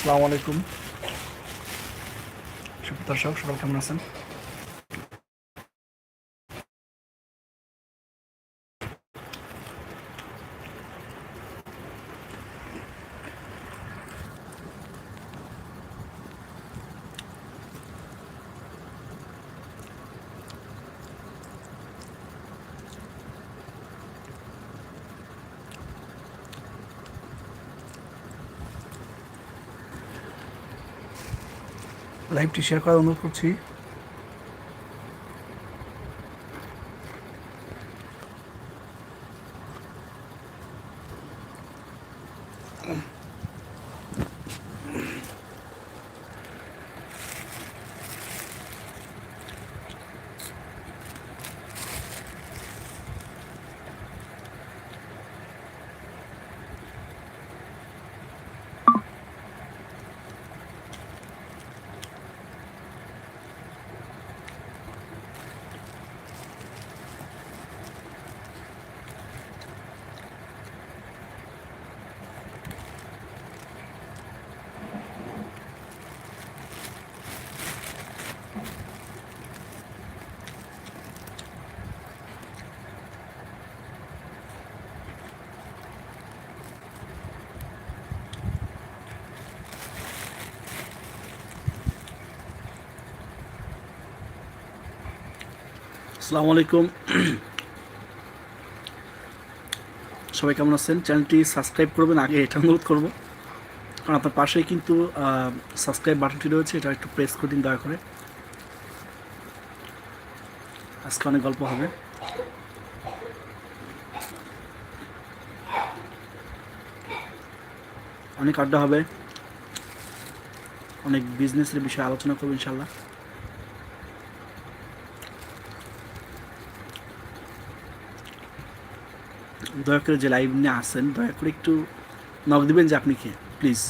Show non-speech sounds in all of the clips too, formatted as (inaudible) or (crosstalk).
আসসালামু আলাইকুম। শুভ দর্শক সকাল কেমন আছেন? লাইভটি শেয়ার করার অনুরোধ করছি। আসসালামু আলাইকুম। সবাই কেমন আছেন? চ্যানেলটি সাবস্ক্রাইব করবেন, আগে এটা অনুরোধ করব। কারণ আপনার পাশেই কিন্তু সাবস্ক্রাইব বাটনটি রয়েছে, এটা একটু প্রেস করে দিন, দয়া করে। আজকে অনেক গল্প হবে। অনেক আড্ডা হবে। অনেক বিজনেসের বিষয়ে আলোচনা করব ইনশাল্লাহ দয়া করে যে লাইভ নিয়ে আসেন দয়া করে একটু নক দিবেন যে আপনি কে? প্লিজ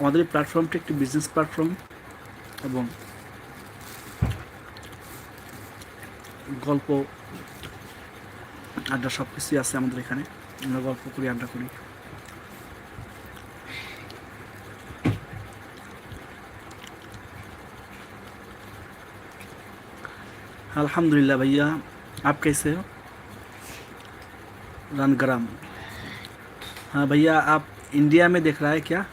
আমাদের এই প্ল্যাটফর্মটি একটি বিজনেস প্ল্যাটফর্ম এবং গল্প, আড্ডা সব কিছুই আছে আমাদের এখানে। আমরা গল্প করি, আড্ডা করি। अल्हम्दुलिल्लाह भैया आप कैसे हो रनग्राम हाँ भैया आप इंडिया में देख रहा है क्या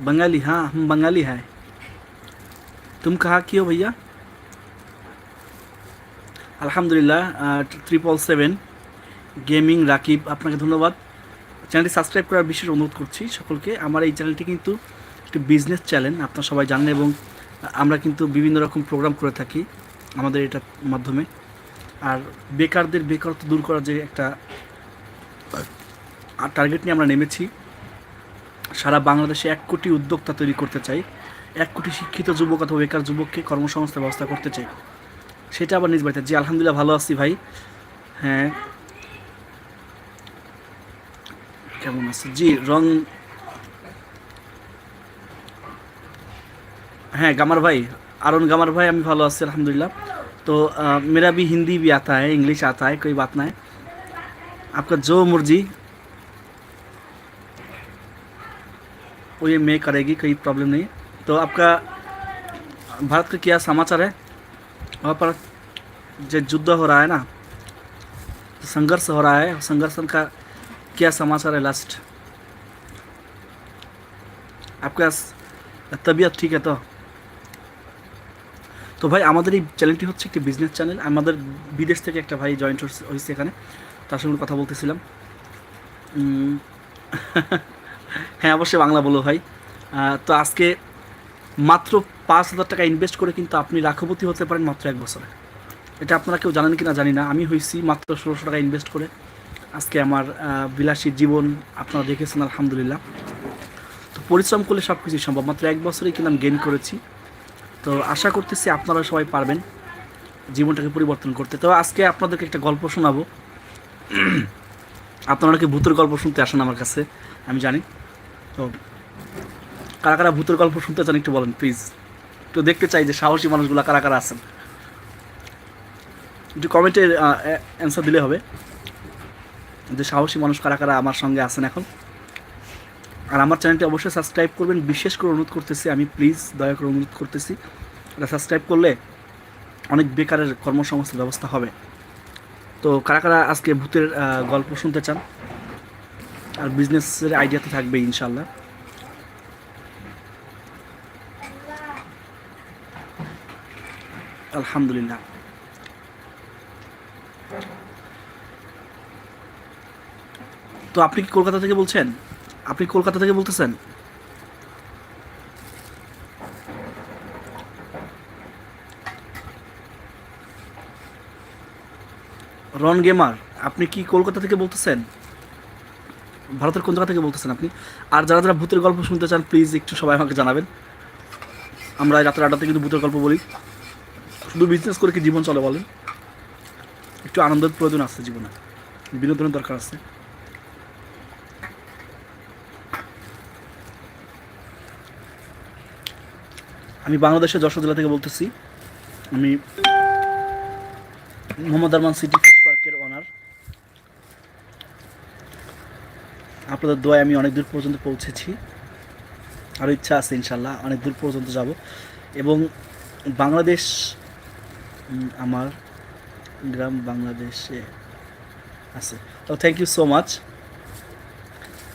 बंगाली हाँ हम बंगाली है तुम कहाँ की हो भैया আলহামদুলিল্লাহ ট্রিপল সেভেন গেমিং রাকিব আপনাকে ধন্যবাদ চ্যানেলটি সাবস্ক্রাইব করার বিশেষ অনুরোধ করছি সকলকে আমার এই চ্যানেলটি কিন্তু একটি বিজনেস চ্যানেল আপনারা সবাই জানেন এবং আমরা কিন্তু বিভিন্ন রকম প্রোগ্রাম করে থাকি আমাদের এটা মাধ্যমে। আর বেকারদের বেকারত্ব দূর করার যে একটা টার্গেট নিয়ে আমরা নেমেছি, সারা বাংলাদেশে এক কোটি উদ্যোক্তা তৈরি করতে চাই, এক কোটি শিক্ষিত যুবক অথবা বেকার যুবককে কর্মসংস্থান ব্যবস্থা করতে চাই। সেটা আবার নিজ বাড়িতে। জি, আলহামদুলিল্লাহ ভালো আছি ভাই। হ্যাঁ। কেমন আছে? জি, রং হ্যাঁ গামার ভাই। अरुण गामर भाई আমি ভালো আছি अल्हम्दुलिल्लाह तो अ, मेरा भी हिंदी भी आता है इंग्लिश आता है कोई बात नहीं आपका जो मर्जी वो ये मैं करेगी कोई प्रॉब्लम नहीं तो आपका भारत का क्या समाचार है वहाँ पर जो युद्ध हो रहा है ना संघर्ष हो रहा है संघर्ष का क्या समाचार है लास्ट आपका तबीयत ठीक है तो তো ভাই, আমাদের এই চ্যানেলটি হচ্ছে একটি বিজনেস চ্যানেল আমাদের বিদেশ থেকে একটা ভাই জয়েন্ট হয়েছে এখানে। তার সঙ্গে কথা বলতেছিলাম। (laughs) হ্যাঁ অবশ্যই বাংলা বলো ভাই। তো আজকে মাত্র পাঁচ হাজার টাকা ইনভেস্ট করে কিন্তু আপনি লাখপতি হতে পারেন মাত্র এক বছরে। এটা আপনারা কেউ জানেন কি না জানি না। আমি হয়েছি মাত্র ষোলোশো টাকা ইনভেস্ট করে। আজকে আমার বিলাসী জীবন আপনারা দেখেছেন, আলহামদুলিল্লাহ। তো পরিশ্রম করলে সব কিছুই সম্ভব। মাত্র এক বছরেই কিন্তু আমি গেইন করেছি। তো আশা করতেছি আপনারা সবাই পারবেন জীবনটাকে পরিবর্তন করতে। তো আজকে আপনাদেরকে একটা গল্প শোনাবো। (clears throat) আপনারা কি ভূতের গল্প শুনতে আসেন আমার কাছে? আমি জানি। তো কারা কারা ভূতের গল্প শুনতে চান একটু বলেন প্লিজ একটু দেখতে চাই যে সাহসী মানুষগুলো কারা কারা আছেন। একটু কমেন্টে অ্যান্সার দিলে হবে। যে সাহসী মানুষ কারা কারা আমার সঙ্গে আছেন এখন। আর আমার চ্যানেলটি অবশ্যই সাবস্ক্রাইব করবেন। বিশেষ করে অনুরোধ করতেছি, আমি প্লিজ দয়া করে অনুরোধ করতেছি, এটা সাবস্ক্রাইব করলে অনেক বেকারের কর্মসংস্থান ব্যবস্থা হবে। তো কারা কারা আজকে ভূতের গল্প শুনতে চান? আর বিজনেসের আইডিয়া তো থাকবে ইনশাল্লাহ আলহামদুলিল্লাহ। তো আপনি কি কলকাতা থেকে বলছেন? আপনি কলকাতা থেকে বলতেছেন? রন গেমার, আপনি কি কলকাতা থেকে বলতেছেন? ভারতের কোন জায়গা থেকে বলতেছেন আপনি? আর যারা যারা ভূতের গল্প শুনতে চান প্লিজ একটু সবাই আমাকে জানাবেন। আমরা রাতের আড্ডাতে কিন্তু ভূতের গল্প বলি। শুধু বিজনেস করে কি জীবন চলে বলেন? একটু আনন্দের প্রয়োজন আছে জীবনে। বিনোদনের দরকার আছে। আমি বাংলাদেশের যশোর জেলা থেকে বলতেছি। আমি মোহাম্মদ আরমান সিটি ফিশ পার্কের ওনার আপনাদের দোয়ায় আমি অনেক দূর পর্যন্ত পৌঁছেছি। আরও ইচ্ছা আছে ইনশাল্লাহ অনেক দূর পর্যন্ত যাব। এবং বাংলাদেশ আমার গ্রাম বাংলাদেশে আছে। তো থ্যাংক ইউ সো মাচ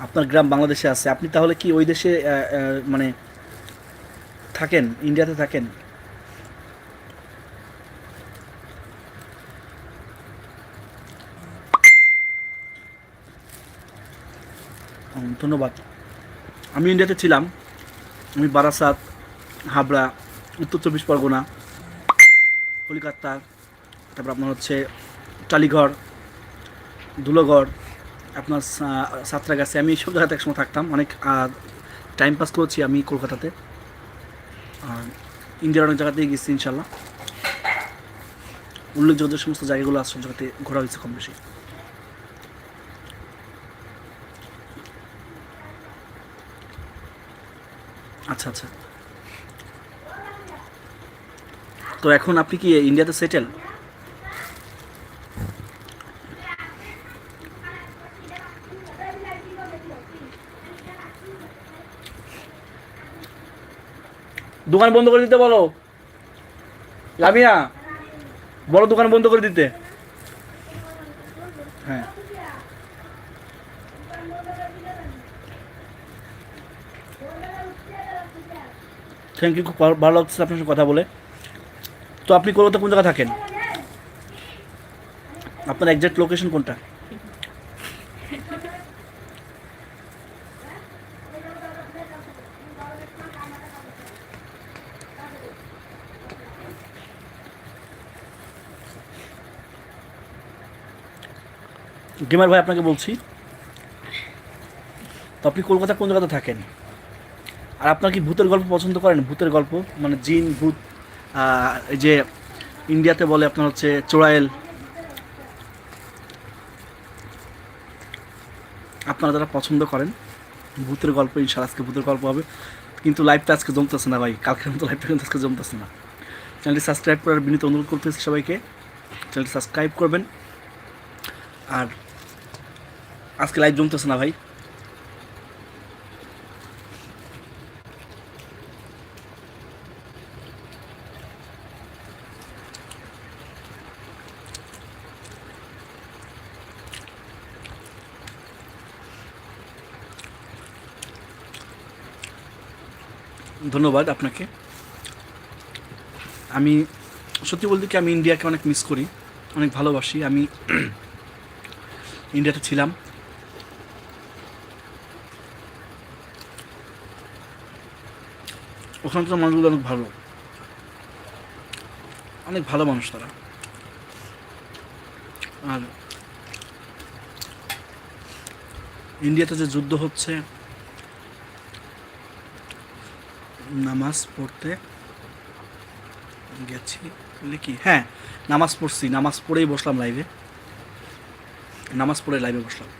আপনার গ্রাম বাংলাদেশে আছে। আপনি তাহলে কি ওই দেশে মানে থাকেন ইন্ডিয়াতে থাকেন? ধন্যবাদ। আমি ইন্ডিয়াতে ছিলাম। আমি বারাসাত, হাবড়া, উত্তর চব্বিশ পরগনা, কলকাতা, তারপর আপনার হচ্ছে টালিগড় ধুলোগড় আপনার সাঁতরাগাছি, আমি এইসব জায়গাতে একসময় থাকতাম। অনেক টাইম পাস করেছি আমি কলকাতাতে। আর ইন্ডিয়ার অনেক জায়গাতেই গেছি ইনশাল্লাহ উল্লেখযোগ্য সমস্ত জায়গাগুলো আসল জগতে ঘোরা হয়েছে কম বেশি। আচ্ছা আচ্ছা। তো এখন আপনি কি ইন্ডিয়াতে সেটেল দোকান বন্ধ করে দিতে বলো। লামিয়া বড় দোকান বন্ধ করে দিতে। হ্যাঁ। থ্যাংক ইউ খুব ভালো- ভালো লাগছে আপনার সাথে কথা বলে। তো আপনি কলকাতা কোন জায়গায় থাকেন? আপনার একজ্যাক্ট লোকেশন কোনটা? গেমার ভাই আপনাকে বলছি, তো আপনি কলকাতা কোন জায়গাতে থাকেন? আর আপনার কি ভূতের গল্প পছন্দ করেন? ভূতের গল্প মানে জিন, ভূত এই যে ইন্ডিয়াতে বলে আপনার হচ্ছে চোড়াইল আপনারা যারা পছন্দ করেন, ভূতের গল্প ইনশাল আজকে ভূতের গল্প হবে। কিন্তু লাইভটা আজকে জমতেছে না ভাই কালকের মতো লাইভটা কিন্তু আজকে জমতেছে না। চ্যানেলটি সাবস্ক্রাইব করার বিনীত অনুরোধ করতেছি সবাইকে। চ্যানেলটি সাবস্ক্রাইব করবেন। আর আজকে লাইভ জমতেছে না ভাই। ধন্যবাদ আপনাকে। আমি, সত্যি বলতে কি আমি ইন্ডিয়াকে অনেক মিস করি, অনেক ভালোবাসি। আমি (clears throat) ইন্ডিয়াতে ছিলাম। ওখানকার মানুষগুলো অনেক ভালো। অনেক ভালো মানুষ তারা। আর ইন্ডিয়াতে যে যুদ্ধ হচ্ছে, নামাজ পড়তে গেছি কি? হ্যাঁ নামাজ পড়ছি, নামাজ পড়েই বসলাম লাইভে নামাজ পড়ে লাইভে বসলাম।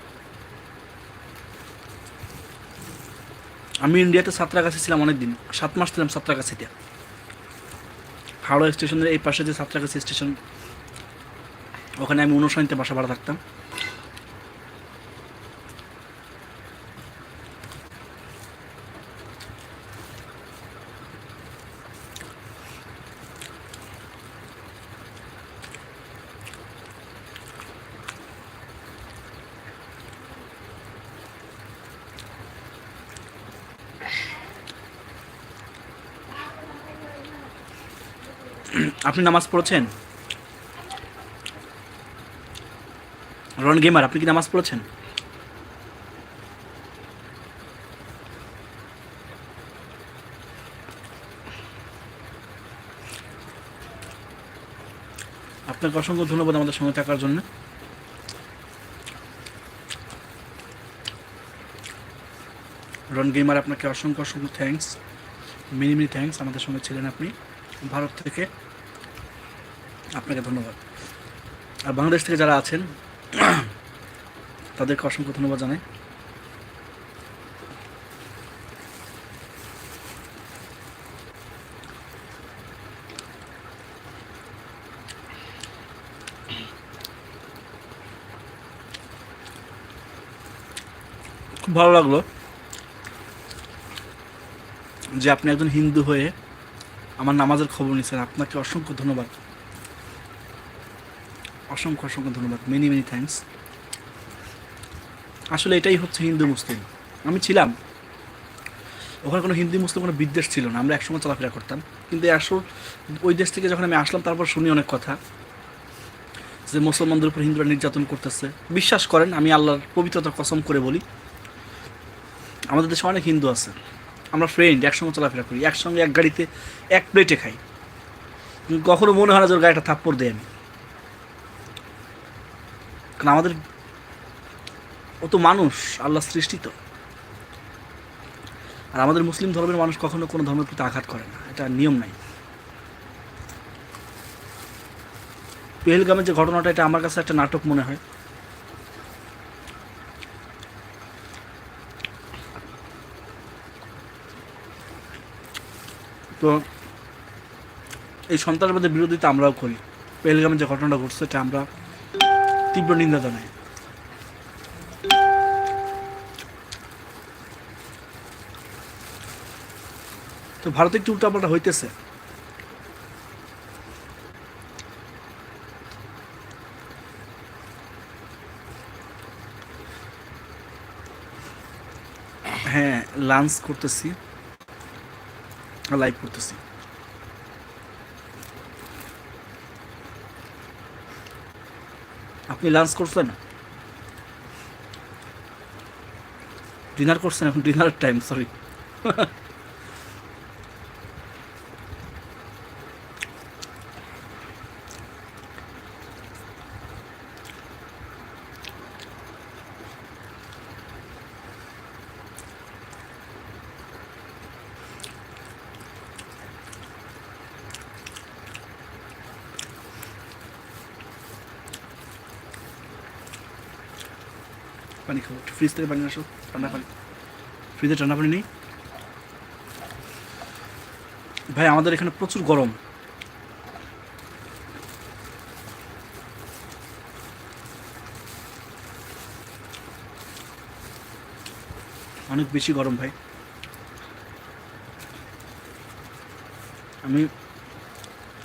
আমি ইন্ডিয়াতে সাঁতরাগাছি ছিলাম অনেক দিন সাত মাস ছিলাম সাঁতরাগাছিতে হাওড়া স্টেশনের এই পাশে যে সাঁতরাগাছি স্টেশন, ওখানে আমি অনুসরণীতে বাসা ভাড়া থাকতাম। আপনি নামাজ পড়েছেন? রন গেমার, আপনি কি নামাজ পড়েছেন? আপনাকে অসংখ্য ধন্যবাদ আমাদের সঙ্গে থাকার জন্য। রন গেমার, আপনাকে অসংখ্য অসংখ্য থ্যাঙ্কস মিনি মিনি থ্যাঙ্কস আমাদের সঙ্গে ছিলেন আপনি। ভারত থেকে আপনাকে ধন্যবাদ। আর বাংলাদেশ থেকে যারা আছেন, তাদেরকে অসংখ্য ধন্যবাদ জানাই। খুব ভালো লাগল যে আপনি একজন হিন্দু হয়ে আমার নামাজের খবর নিচ্ছেন আপনাকে অসংখ্য ধন্যবাদ। অসংখ্য অসংখ্য ধন্যবাদ। মেনি মেনি থ্যাঙ্কস আসলে এটাই হচ্ছে হিন্দু, মুসলিম। আমি ছিলাম। ওখানে কোনো হিন্দু, মুসলিম কোনো বিদ্বেষ ছিল না। আমরা একসঙ্গে চলাফেরা করতাম। কিন্তু আসল, ওই দেশ থেকে যখন আমি আসলাম, তারপর শুনি অনেক কথা যে মুসলমানদের উপর হিন্দুরা নির্যাতন করতেছে। বিশ্বাস করেন, আমি আল্লাহর পবিত্রতার কসম করে বলি, আমাদের দেশে অনেক হিন্দু আছে। আমরা ফ্রেন্ড একসঙ্গে চলাফেরা করি। একসঙ্গে এক গাড়িতে এক প্লেটে খাই। কখনো মনে হয় না যে ওর গাড়িটা থাপ্পড় দেয় আমি। কারণ আমাদের ও তো মানুষ, আল্লাহ সৃষ্টি তো। আর আমাদের মুসলিম ধর্মের মানুষ কখনো কোনো ধর্মের প্রতি আঘাত করে না, এটা নিয়ম নাই। পেহেলগামের যে ঘটনাটা, এটা আমার কাছে একটা নাটক মনে হয়। তো এই সন্ত্রাসবাদের বিরোধিতা আমরাও করি। পেহেলগামের যে ঘটনাটা ঘটছে, এটা আমরা তীব্র নিন্দা জানাই তো ভারতে একটু উল্টাপাল্টা হইতেছে। হ্যাঁ লাঞ্চ করতেছি। লাইভ করতেছি। আপনি লাঞ্চ করছেন? ডিনার করছেন এখন ডিনারের টাইম সরি পানি খাব। একটু ফ্রিজ থেকে পানি আসো, ঠান্ডা পানি। ফ্রিজে ঠান্ডা পানি নেই। ভাই, আমাদের এখানে প্রচুর গরম। অনেক বেশি গরম, ভাই। আমি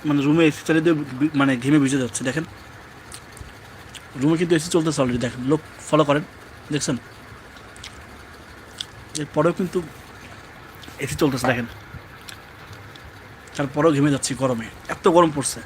মানে রুমে এসি চালিয়ে দিয়ে মানে ঘেমে ভিজে যাচ্ছে, দেখেন। রুমে কিন্তু এসি চলতেছে অলরেডি দেখেন। লোক ফলো করেন। দেখছেন? এরপরেও কিন্তু এসি চলতেছে দেখেন। তারপরেও ঘেমে যাচ্ছি গরমে। এত গরম পড়ছে।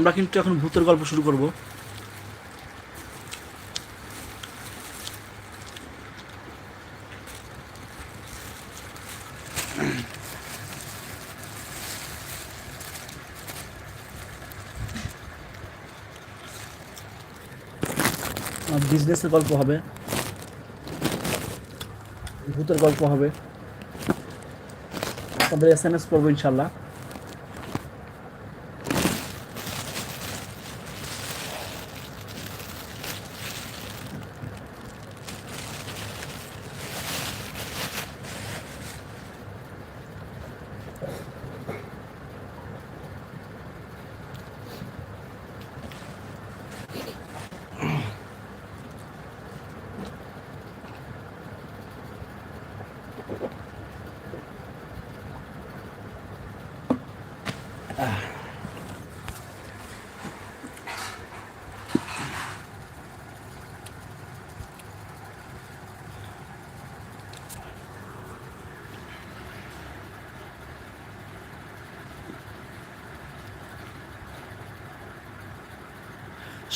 আমরা কিন্তু এখন ভূতের গল্প শুরু করব। বিজনেসের গল্প হবে। ভূতের গল্প হবে। আপনাদের এস এম এস করব ইনশাল্লাহ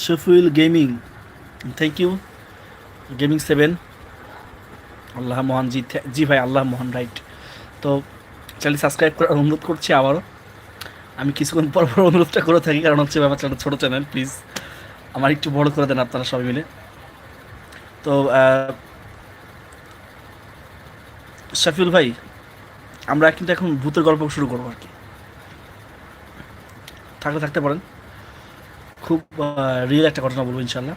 Shafiul gaming thank you gaming seven আল্লাহ মহান, জি জি ভাই, আল্লাহ মহান রাইট তো চ্যানেল সাবস্ক্রাইব করার অনুরোধ করছি আবারও। আমি কিছুক্ষণ পর পর অনুরোধটা করে থাকি, কারণ হচ্ছে আমার চ্যানেল ছোটো চ্যানেল প্লিজ আমার একটু বড় করে দেন আপনারা সবাই মিলে। তো শফিউল ভাই, আমরা কিন্তু এখন ভূতের গল্প শুরু করব আর কি। থাকলে থাকতে পারেন। খুব রিয়েল একটা ঘটনা বলব ইনশাল্লাহ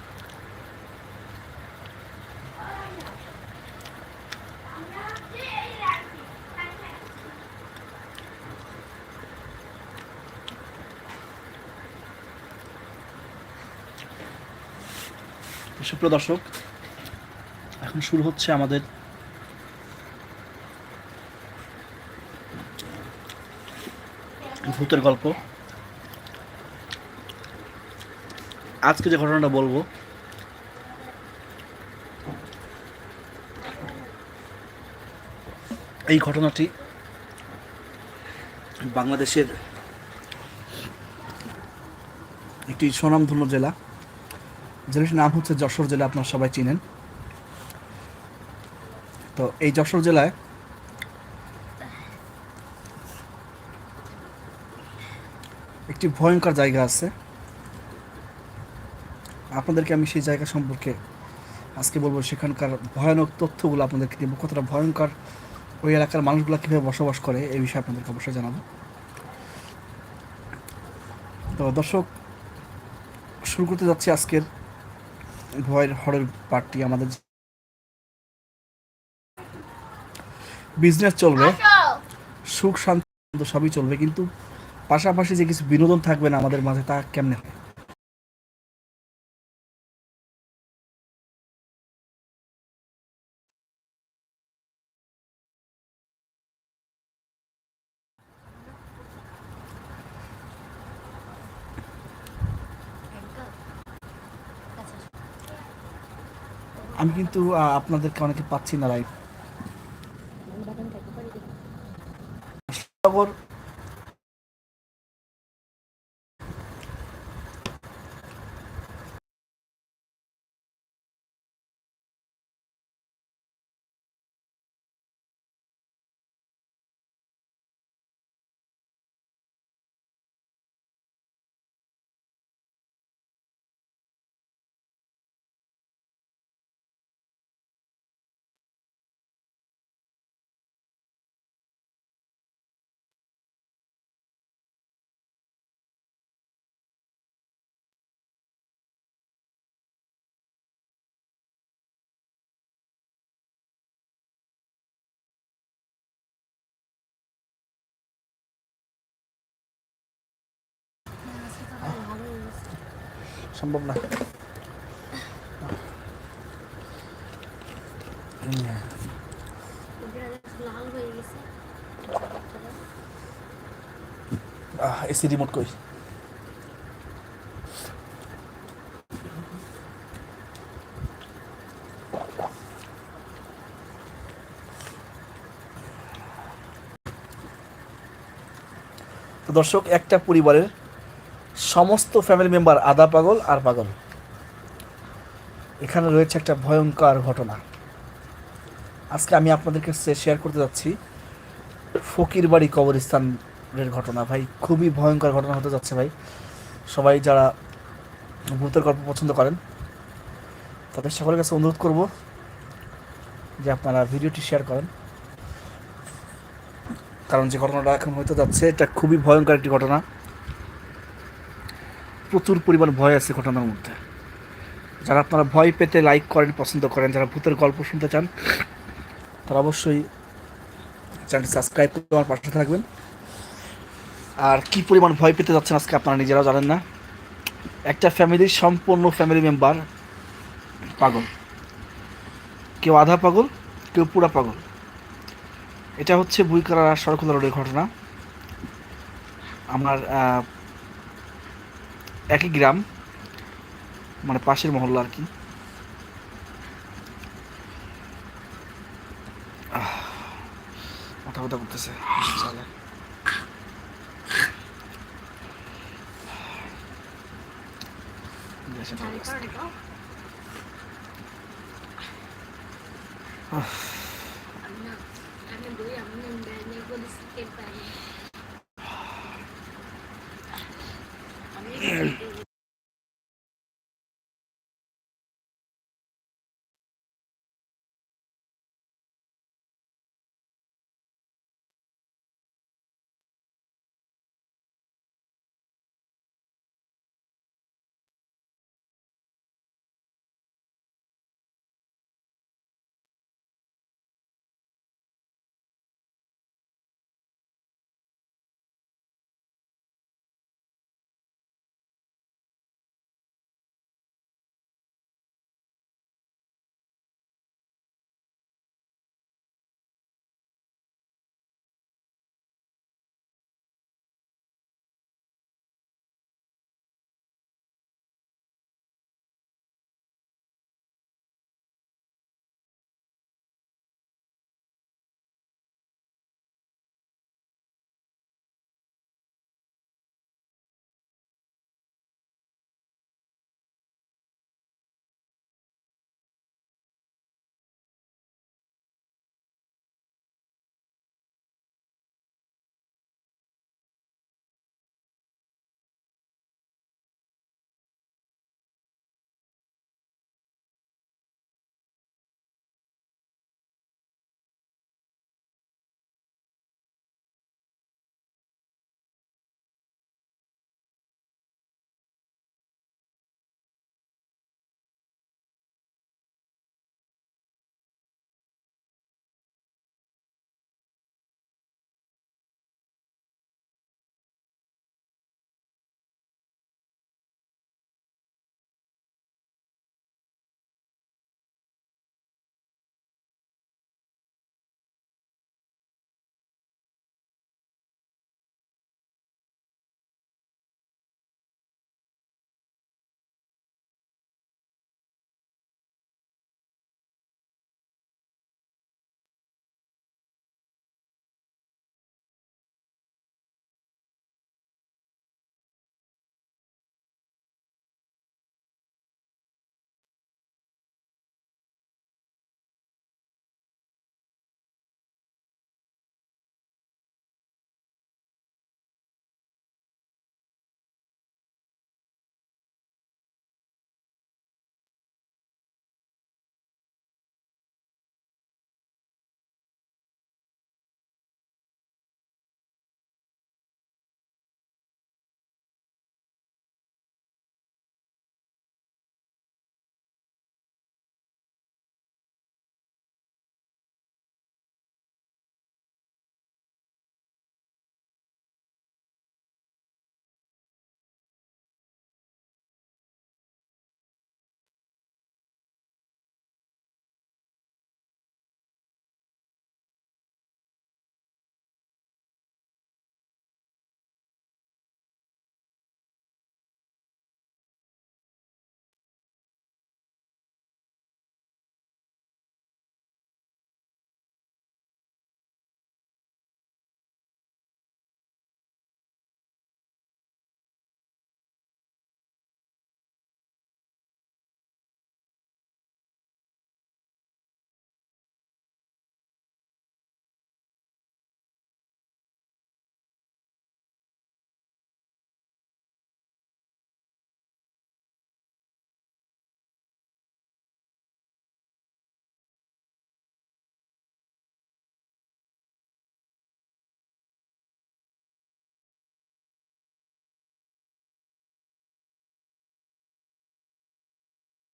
সুপ্রিয় দর্শক এখন শুরু হচ্ছে আমাদের ভূতের গল্প। আজকে যে ঘটনাটা বলব, এই ঘটনাটি বাংলাদেশের একটি সুনামধন্য জেলা। জেলাটির নাম হচ্ছে যশোর জেলা, আপনারা সবাই চিনেন। তো এই যশোর জেলায় একটি ভয়ঙ্কর জায়গা আছে। আপনাদেরকে আমি সেই জায়গা সম্পর্কে আজকে বলব, সেখানকার ভয়ানক তথ্যগুলো আপনাদেরকে দেবো। কতটা ভয়ঙ্কর, ওই এলাকার মানুষগুলো কীভাবে বসবাস করে, এই বিষয়ে আপনাদেরকে অবশ্যই জানাব। তো দর্শক, শুরু করতে যাচ্ছি আজকের ভয়ের হরের পার্টি আমাদের। বিজনেস চলবে। সুখ, শান্তি সবই চলবে, কিন্তু পাশাপাশি যে কিছু বিনোদন থাকবে না আমাদের মাঝে, তা কেমনে হয় আমি কিন্তু আপনাদেরকে অনেকে পাচ্ছি না লাইভ সম্ভব না। এসি রিমোট কই? দর্শক একটা পরিবারের সমস্ত ফ্যামিলি মেম্বার আদা পাগল আর পাগল। এখানে রয়েছে একটা ভয়ঙ্কর ঘটনা। আজকে আমি আপনাদেরকে শেয়ার করতে যাচ্ছি। ফকির বাড়ি কবরস্থানের ঘটনা। ভাই, খুবই ভয়ঙ্কর ঘটনা হতে যাচ্ছে ভাই। সবাই যারা ভূতের গল্প পছন্দ করেন, তাদের সকলের কাছে অনুরোধ করব যে আপনারা ভিডিওটি শেয়ার করেন। কারণ যে ঘটনাটা এখন হতে যাচ্ছে, এটা খুবই ভয়ঙ্কর একটি ঘটনা। প্রচুর পরিমাণ ভয় আছে ঘটনার মধ্যে। যারা আপনারা ভয় পেতে লাইক করেন, পছন্দ করেন, যারা ভূতের গল্প শুনতে চান, তারা অবশ্যই চ্যানেলটি সাবস্ক্রাইব করে আমার পাশে থাকবেন। আর কি পরিমাণ ভয় পেতে যাচ্ছেন আজকে আপনারা নিজেরাও জানেন না। একটা ফ্যামিলির সম্পূর্ণ ফ্যামিলি মেম্বার পাগল। কেউ আধা পাগল, কেউ পুরা পাগল। এটা হচ্ছে বুইকারা সড়কলা রোডের ঘটনা। আমার একই গ্রাম মানে পাশের মহল্লা আর কি মাথা ব্যথা করতেছে গ্যাসের অবস্থা। Ano, ano doon, ang nandang ko di sa kipay.